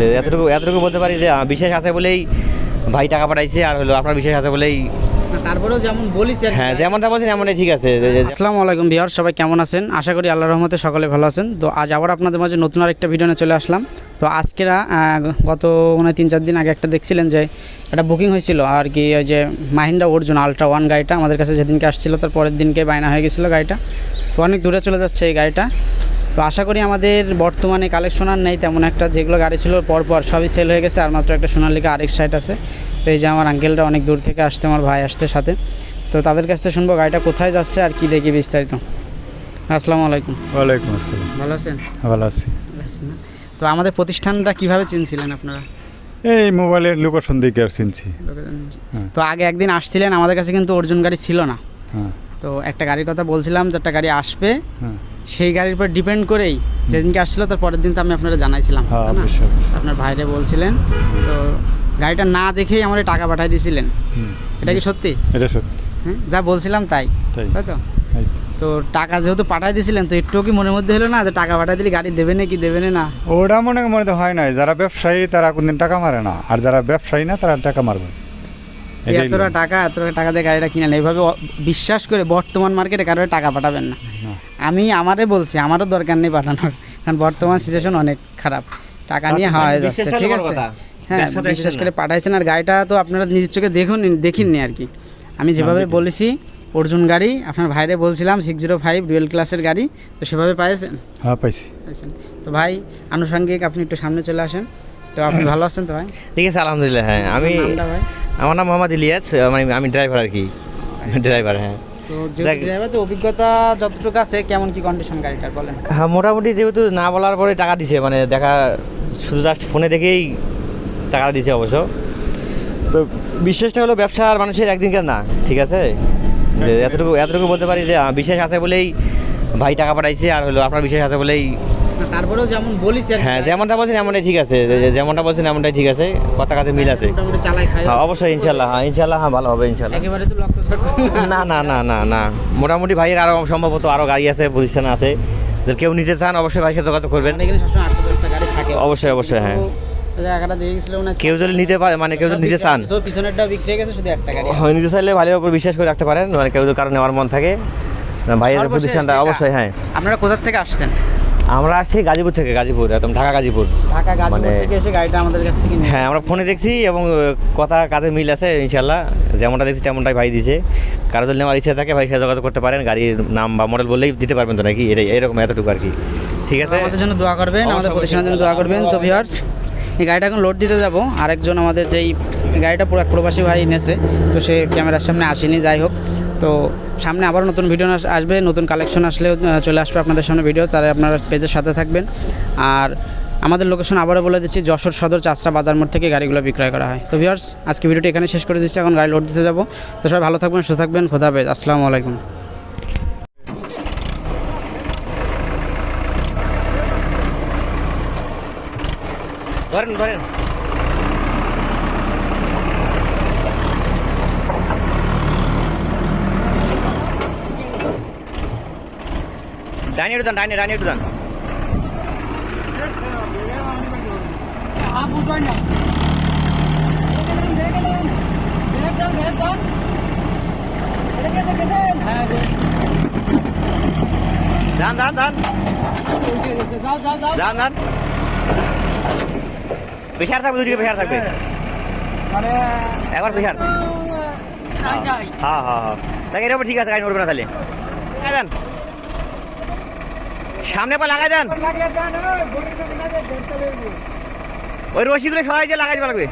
যে এতটুকু এতটুকু বলতে পারি যে বিশেষ আছে বলেই ভাই টাকা পাঠাইছে আর হলো আপনার বিশেষ আছে বলেই তারপরেও যেমন বলিস আর। হ্যাঁ যেমনটা বলছেন এমনটাই ঠিক আছে। আসসালামু আলাইকুম বিহার সবাই কেমন আছেন? আশা করি আল্লাহর রহমতে সকলে ভালো আছেন। তো আজ আবার আপনাদের মাঝে নতুন আরেকটা ভিডিও নিয়ে চলে আসলাম। তো আজকেরা গত মানে তিন চার দিন আগে একটা দেখছিলেন যে একটা বুকিং হয়েছিল আর কি ওই যে মাহিন্দ্রা অর্জুন আলট্রা ওয়ান গাড়িটা আমাদের কাছে যেদিনকে আসছিল তার পরের দিনকে বায়না হয়ে গেছিল গাড়িটা। তো অনেক দূরে চলে যাচ্ছে এই গাড়িটা। তো আশা করি আমাদের বর্তমানে কালেকশন আর নেই তেমন একটা যেগুলো গাড়ি ছিল পরপর সবই সেল হয়ে গেছে আর মাত্র একটা সোনালিকা আরেক সাইড আছে। তো এই যে আমার আঙ্কেলটা অনেক দূর থেকে আসছে আমার ভাই আসছে সাথে। তো তাদের কাছ থেকে শুনব গাড়িটা কোথায় যাচ্ছে আর কি দেখি বিস্তারিত। আসসালামু আলাইকুম। ওয়ালাইকুম আসসালাম। ভালো আছেন? ভালো আছি? তো আমাদের প্রতিষ্ঠানটা কীভাবে চিনছিলেন আপনারা? এই মোবাইলের লোকেশন দিকে আর চিনছি। হ্যাঁ। তো আগে একদিন আসছিলেন আমাদের কাছে কিন্তু অর্জুন গাড়ি ছিল না। হ্যাঁ। তো একটা গাড়ির কথা বলছিলাম যে একটা গাড়ি আসবে। হ্যাঁ। সেই গাড়ির উপর ডিপেন্ড করেই যেদিনকে আসছিল তার পরের দিন তো আমি আপনারা জানাইছিলাম হ্যাঁ আপনার ভাইরে বলছিলেন তো গাড়িটা না দেখেই আমার টাকা পাঠিয়ে দিয়েছিলেন এটা কি সত্যি? এটা সত্যি। হ্যাঁ যা বলছিলাম তাই। তাই। তো? তো। টাকা যেহেতু পাঠিয়ে দিয়েছিলেন তো একটুও কি মনের মধ্যে হলো না যে টাকা পাঠাই দিলে গাড়ি দেবে না কি দেবে না? ওটা মনে মনে হয় না যারা ব্যবসায়ী তারা কোনদিন টাকা মারে না। আর যারা ব্যবসায়ী না তারা টাকা মারবে। এতটা টাকা এত টাকা দিয়ে গাড়িটা কিনেন এইভাবে বিশ্বাস করে বর্তমান মার্কেটে কারোর টাকা পাঠাবেন না। আমি আমারে বলছি আমারও দরকার নেই পাঠানোর কারণ বর্তমান সিচুয়েশন অনেক খারাপ। টাকা নিয়ে হাওয়া হয়ে যাচ্ছে ঠিক আছে? হ্যাঁ বিশ্বাস করে পাঠাইছেন আর গাড়িটা তো আপনারা নিজের চোখে দেখুন দেখিননি আর কি। আমি যেভাবে বলেছি অর্জুন গাড়ি আপনার ভাইরে বলছিলাম সিক্স জিরো ফাইভ ডুয়েল ক্লাসের গাড়ি তো সেভাবে পাইছেন? হ্যাঁ পাইছি। পাইছেন। তো ভাই আনুষঙ্গিক আপনি একটু সামনে চলে আসেন। তো আপনি ভালো আছেন তো ভাই? ঠিক আছে আলহামদুলিল্লাহ হ্যাঁ। আমি ভাই? আমার নাম মোহাম্মদ ইলিয়াস মানে আমি ড্রাইভার আর কি। ড্রাইভার হ্যাঁ। তো ড্রাইভার তো অভিজ্ঞতা যতটুকু আছে কেমন কি কন্ডিশন গাড়িটার বলেন? হ্যাঁ মোটামুটি যেহেতু না বলার পরে টাকা দিছে মানে দেখা শুধু জাস্ট ফোনে দেখেই টাকা দিছে অবশ্য। তো বিশ্বাসটা হলো ব্যবসার মানুষের একদিনকার না ঠিক আছে? যে এতটুকু এতটুকু বলতে পারি যে বিশ্বাস আছে বলেই ভাই টাকা পাঠাইছে আর হলো আপনার বিশ্বাস আছে বলেই তারপরেও যেমন বলিস হ্যাঁ যেমনটা বলছেন এমনটাই ঠিক আছে যেমনটা বলছেন এমনটাই ঠিক আছে কথা কাছে মিল আছে। মোটামুটি হ্যাঁ অবশ্যই ইনশাল্লাহ হ্যাঁ ইনশাল্লাহ হ্যাঁ ভালো হবে ইনশাল্লাহ। একেবারে তো না না না না না। মোটামুটি ভাইয়ের আরও সম্ভবত আরও গাড়ি আছে প্রতিষ্ঠান আছে। কেউ নিতে চান অবশ্যই ভাইকে যোগাযোগ করবেন। থাকে। অবশ্যই, অবশ্যই, হ্যাঁ। মনে কেউ যদি নিতে পারে মানে কেউ যদি নিতে চান। পিছনেরটা বিক্রি গেছে শুধু একটা গাড়ি নিতে চাইলে ভাইয়ের উপর বিশ্বাস করে রাখতে পারেন মানে কেউ যদি কারও নেওয়ার মন থাকে ভাইয়ের প্রতিষ্ঠানটা অবশ্যই হ্যাঁ। আপনারা কোথা থেকে আসছেন? আমরা আসছি গাজীপুর থেকে গাজীপুর একদম ঢাকা গাজীপুর। ঢাকা গাজীপুর মানে- থেকে এসে গাড়িটা আমাদের কাছ থেকে হ্যাঁ আমরা ফোনে দেখছি এবং কথা কাজে মিল আছে ইনশাল্লাহ যেমনটা দেখছি তেমনটাই ভাই দিছে। কারও যদি নেওয়ার ইচ্ছা থাকে ভাই সাথে যোগাযোগ করতে পারেন। গাড়ির নাম বা মডেল বললেই দিতে পারবেন তো নাকি? এটাই এরকম এতটুকু আর কি। ঠিক আছে? আমাদের জন্য দোয়া করবেন আমাদের প্রতিষ্ঠানের জন্য দোয়া করবেন। তো ভিউয়ার্স এই গাড়িটা এখন লোড দিতে যাব। আরেকজন আমাদের যেই গাড়িটা পুরো প্রবাসী ভাই এনেছে তো সে ক্যামেরার সামনে আসেনি যাই হোক। তো সামনে আবার নতুন ভিডিও আসবে, নতুন কালেকশন আসলেও চলে আসবে আপনাদের সামনে ভিডিও তারা আপনারা পেজের সাথে থাকবেন। আর আমাদের লোকেশন আবারও বলে দিচ্ছি, যশোর সদর চাষরা বাজার মোড় থেকে গাড়িগুলো বিক্রয় করা হয়। তো ভিউয়ার্স আজকে ভিডিওটি এখানে শেষ করে দিচ্ছি, এখন গাড়ি লোড দিতে যাব। তো সবাই ভালো থাকবেন, সুস্থ থাকবেন, খোদা হাফেজ, আসসালামু আলাইকুম। ধরেন ধরেন। ডাইনে দেন ডাইনে ডাইনে একটু দেন যান প্রেশার থাকবে দুদিকে প্রেশার থাকবে। একবার প্রেশার হ্যাঁ হ্যাঁ হ্যাঁ। তাকে এরকম ঠিক আছে গাড়ি নড়বে না তাহলে। লাগাই দেন সামনে পা লাগাই দেন। ওই রশি করে সবাই যে লাগাই লাগবে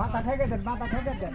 মাথা ঠেকে দেন, মাথা ঠেকে দেন